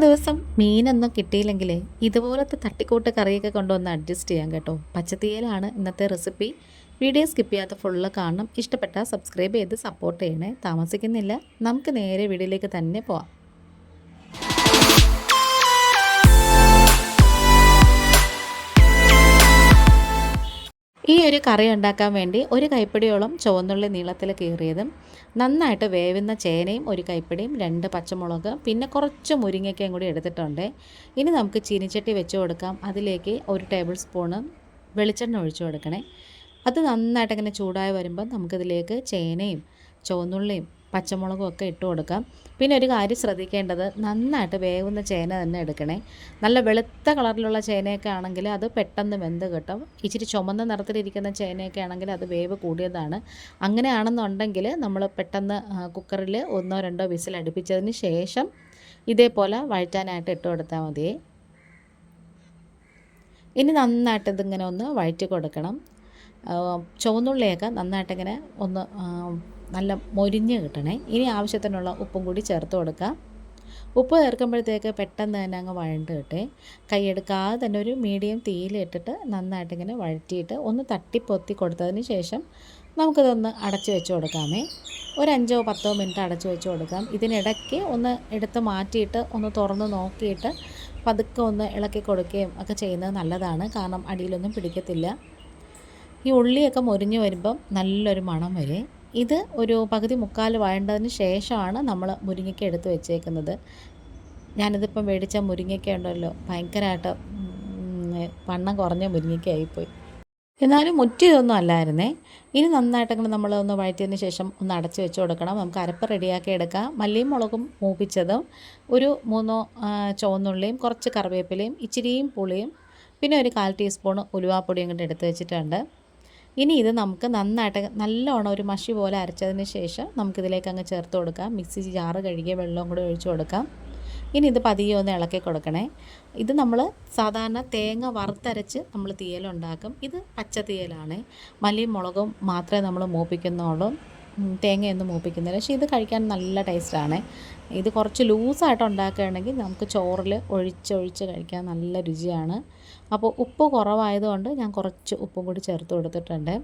ദിവസം മീനൊന്നും കിട്ടിയില്ലെങ്കിൽ ഇതുപോലത്തെ തട്ടിക്കൂട്ട് കറിയൊക്കെ കൊണ്ടുവന്ന് അഡ്ജസ്റ്റ് ചെയ്യാം കേട്ടോ. പച്ചത്തീയലാണ് ഇന്നത്തെ റെസിപ്പി വീഡിയോ സ്കിപ്പ് ചെയ്യാത്ത ഫുള്ള് കാണണം. ഇഷ്ടപ്പെട്ടാൽ സബ്സ്ക്രൈബ് ചെയ്ത് സപ്പോർട്ട് ചെയ്യണേ. താമസിക്കുന്നില്ല. നമുക്ക് നേരെ വീഡിയോയിലേക്ക് തന്നെ പോവാം. ഈ ഒരു കറി ഉണ്ടാക്കാൻ വേണ്ടി ഒരു കൈപ്പിടിയോളം ചുവന്നുള്ളി നീളത്തിൽ കീറിയതും നന്നായിട്ട് വേവുന്ന ചേനയും ഒരു കൈപ്പിടിയും രണ്ട് പച്ചമുളക് പിന്നെ കുറച്ച് മുരിങ്ങയ്ക്കയും കൂടി എടുത്തിട്ടുണ്ട്. ഇനി നമുക്ക് ചീനിച്ചട്ടി വെച്ച് കൊടുക്കാം. അതിലേക്ക് ഒരു ടേബിൾ സ്പൂണ് വെളിച്ചെണ്ണ ഒഴിച്ചു കൊടുക്കണേ. അത് നന്നായിട്ട് ഇങ്ങനെ ചൂടായി വരുമ്പോൾ നമുക്കിതിലേക്ക് ചേനയും ചുവന്നുള്ളിയും പച്ചമുളകും ഒക്കെ ഇട്ട് കൊടുക്കാം. പിന്നെ ഒരു കാര്യം ശ്രദ്ധിക്കേണ്ടത് നന്നായിട്ട് വേവുന്ന ചേന തന്നെ എടുക്കണേ. നല്ല വെളുത്ത കളറിലുള്ള ചേനയൊക്കെ ആണെങ്കിൽ അത് പെട്ടെന്ന് വെന്ത് കിട്ടും. ഇച്ചിരി ചുമന്ന നിറത്തിലിരിക്കുന്ന ചേനയൊക്കെ ആണെങ്കിൽ അത് വേവ് കൂടിയതാണ്. അങ്ങനെയാണെന്നുണ്ടെങ്കിൽ നമ്മൾ പെട്ടെന്ന് കുക്കറിൽ ഒന്നോ രണ്ടോ വിസിൽ അടുപ്പിച്ചതിന് ശേഷം ഇതേപോലെ വഴറ്റാനായിട്ട് ഇട്ട് കൊടുത്താൽ മതി. ഇനി നന്നായിട്ട് ഇതിങ്ങനെ ഒന്ന് വഴറ്റി കൊടുക്കണം. ചുവന്നുള്ളിയൊക്കെ നന്നായിട്ടിങ്ങനെ ഒന്ന് നല്ല മൊരിഞ്ഞ് കിട്ടണേ. ഇനി ആവശ്യത്തിനുള്ള ഉപ്പും കൂടി ചേർത്ത് കൊടുക്കാം. ഉപ്പ് ചേർക്കുമ്പോഴത്തേക്ക് പെട്ടെന്ന് തന്നെ അങ്ങ് വഴണ്ട് കിട്ടേ. കൈയെടുക്കാതെ തന്നെ ഒരു മീഡിയം തീയിലിട്ടിട്ട് നന്നായിട്ട് ഇങ്ങനെ വഴറ്റിയിട്ട് ഒന്ന് തട്ടിപ്പൊത്തി കൊടുത്തതിന് ശേഷം നമുക്കിതൊന്ന് അടച്ചു വെച്ച് കൊടുക്കാമേ. ഒരു അഞ്ചോ പത്തോ മിനിറ്റ് അടച്ചു വെച്ച് കൊടുക്കാം. ഇതിനിടയ്ക്ക് ഒന്ന് എടുത്ത് മാറ്റിയിട്ട് ഒന്ന് തുറന്ന് നോക്കിയിട്ട് പതുക്കെ ഒന്ന് ഇളക്കി കൊടുക്കുകയും ഒക്കെ ചെയ്യുന്നത് നല്ലതാണ്. കാരണം അടിയിലൊന്നും പിടിക്കത്തില്ല. ഈ ഉള്ളിയൊക്കെ മുരിഞ്ഞ് വരുമ്പം നല്ലൊരു മണം വരെ. ഇത് ഒരു പകുതി മുക്കാൽ വഴണ്ടതിന് ശേഷമാണ് നമ്മൾ മുരിങ്ങയ്ക്ക എടുത്ത് വെച്ചേക്കുന്നത്. ഞാനിതിപ്പം മേടിച്ച മുരിങ്ങയ്ക്ക ഉണ്ടല്ലോ ഭയങ്കരമായിട്ട് വണ്ണം കുറഞ്ഞ മുരിങ്ങയ്ക്ക ആയിപ്പോയി എന്നാലും മുറ്റിയതൊന്നും അല്ലായിരുന്നേ. ഇനി നന്നായിട്ടങ്ങനെ നമ്മൾ ഒന്ന് വഴറ്റിയതിന് ശേഷം ഒന്ന് അടച്ച് വെച്ച് കൊടുക്കണം. നമുക്ക് അരപ്പ് റെഡിയാക്കി എടുക്കാം. മല്ലിയും മുളകും മൂപ്പിച്ചതും ഒരു മൂന്നോ ചുവന്നുള്ളിയും കുറച്ച് കറിവേപ്പിലയും ഇച്ചിരിയും പുളിയും പിന്നെ ഒരു കാൽ ടീസ്പൂൺ ഉലുവാപ്പൊടിയും കൂടി എടുത്ത് വെച്ചിട്ടുണ്ട്. ഇനി ഇത് നമുക്ക് നന്നായിട്ട് നല്ലോണം ഒരു മഷി പോലെ അരച്ചതിന് ശേഷം നമുക്കിതിലേക്ക് അങ്ങ് ചേർത്ത് കൊടുക്കാം. മിക്സി ജാറ് കഴുകിയ വെള്ളവും കൂടി ഒഴിച്ചു കൊടുക്കാം. ഇനി ഇത് പതിയെ ഒന്ന് ഇളക്കി കൊടുക്കണേ. ഇത് നമ്മൾ സാധാരണ തേങ്ങ വറുത്തരച്ച് നമ്മൾ തീയലുണ്ടാക്കും ഇത് പച്ച തീയലാണ്. മല്ലിയും മുളകും മാത്രമേ നമ്മൾ മൂപ്പിക്കുന്നുള്ളൂ. തേങ്ങയൊന്നും മൂപ്പിക്കുന്നില്ല. പക്ഷേ ഇത് കഴിക്കാൻ നല്ല ടേസ്റ്റാണ്. ഇത് കുറച്ച് ലൂസായിട്ട് ഉണ്ടാക്കുകയാണെങ്കിൽ നമുക്ക് ചോറിൽ ഒഴിച്ചൊഴിച്ച് കഴിക്കാൻ നല്ല രുചിയാണ്. അപ്പോൾ ഉപ്പ് കുറവായതുകൊണ്ട് ഞാൻ കുറച്ച് ഉപ്പും കൂടി ചേർത്ത് കൊടുത്തിട്ടുണ്ട്.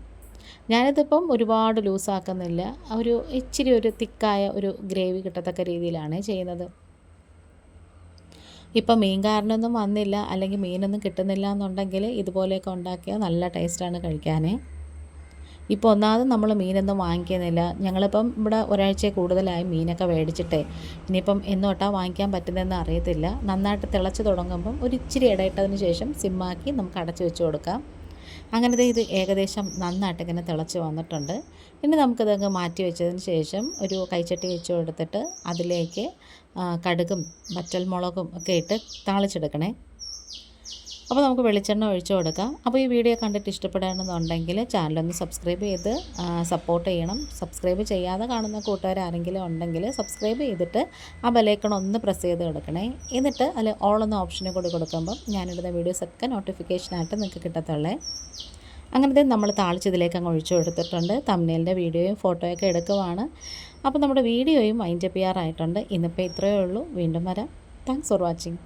ഞാനിതിപ്പം ഒരുപാട് ലൂസാക്കുന്നില്ല. ഒരു ഇച്ചിരി ഒരു തിക്കായ ഒരു ഗ്രേവി കിട്ടത്തക്ക രീതിയിലാണ് ചെയ്യുന്നത്. ഇപ്പം മീൻകാരനൊന്നും വന്നില്ല. അല്ലെങ്കിൽ മീനൊന്നും കിട്ടുന്നില്ല എന്നുണ്ടെങ്കിൽ ഇതുപോലെയൊക്കെ ഉണ്ടാക്കിയാൽ നല്ല ടേസ്റ്റാണ് കഴിക്കാനേ. ഇപ്പോൾ ഒന്നാമത് നമ്മൾ മീനൊന്നും വാങ്ങിക്കുന്നില്ല. ഞങ്ങളിപ്പം ഇവിടെ ഒരാഴ്ച കൂടുതലായി മീനൊക്കെ മേടിച്ചിട്ടേ. ഇനിയിപ്പം എന്നോട്ടാ വാങ്ങിക്കാൻ പറ്റുന്നതെന്ന് അറിയത്തില്ല. നന്നായിട്ട് തിളച്ച് തുടങ്ങുമ്പം ഒരു ഇച്ചിരി ഇടയിട്ടതിന് ശേഷം സിമ്മാക്കി നമുക്ക് അടച്ചു വെച്ച് കൊടുക്കാം. അങ്ങനത്തെ ഇത് ഏകദേശം നന്നായിട്ട് ഇങ്ങനെ തിളച്ച് വന്നിട്ടുണ്ട്. ഇനി നമുക്കിതങ്ങ് മാറ്റി വെച്ചതിന് ശേഷം ഒരു കൈച്ചട്ടി വെച്ച് കൊടുത്തിട്ട് അതിലേക്ക് കടുകും വറ്റൽമുളകും ഒക്കെ ഇട്ട് താളിച്ചെടുക്കണേ. അപ്പോൾ നമുക്ക് വെളിച്ചെണ്ണ ഒഴിച്ചു കൊടുക്കാം. അപ്പോൾ ഈ വീഡിയോ കണ്ടിട്ട് ഇഷ്ടപ്പെടുകയാണെന്നുണ്ടെങ്കിൽ ചാനലൊന്ന് സബ്സ്ക്രൈബ് ചെയ്ത് സപ്പോർട്ട് ചെയ്യണം. സബ്സ്ക്രൈബ് ചെയ്യാതെ കാണുന്ന കൂട്ടുകാർ ആരെങ്കിലും ഉണ്ടെങ്കിൽ സബ്സ്ക്രൈബ് ചെയ്തിട്ട് ആ ബലേക്കൺ ഒന്ന് പ്രസ് ചെയ്ത് കൊടുക്കണേ. എന്നിട്ട് അതിൽ ഓൾ എന്ന ഓപ്ഷനെ കൂടി കൊടുക്കുമ്പം ഞാനിടുന്ന വീഡിയോസൊക്കെ നോട്ടിഫിക്കേഷനായിട്ട് നിങ്ങൾക്ക് കിട്ടത്തുള്ളേ. അങ്ങനത്തെ നമ്മൾ താളിച്ചതിലേക്ക് അങ്ങ് ഒഴിച്ചു കൊടുത്തിട്ടുണ്ട്. തമ്മിലിന്റെ വീഡിയോയും ഫോട്ടോയൊക്കെ എടുക്കുവാണ്. അപ്പോൾ നമ്മുടെ വീഡിയോയും വൈൻഡപ്പ് ചെയ്യാറായിട്ടുണ്ട്. ഇന്നിപ്പോൾ ഇത്രയേ ഉള്ളൂ. വീണ്ടും വരാം. Thanks for watching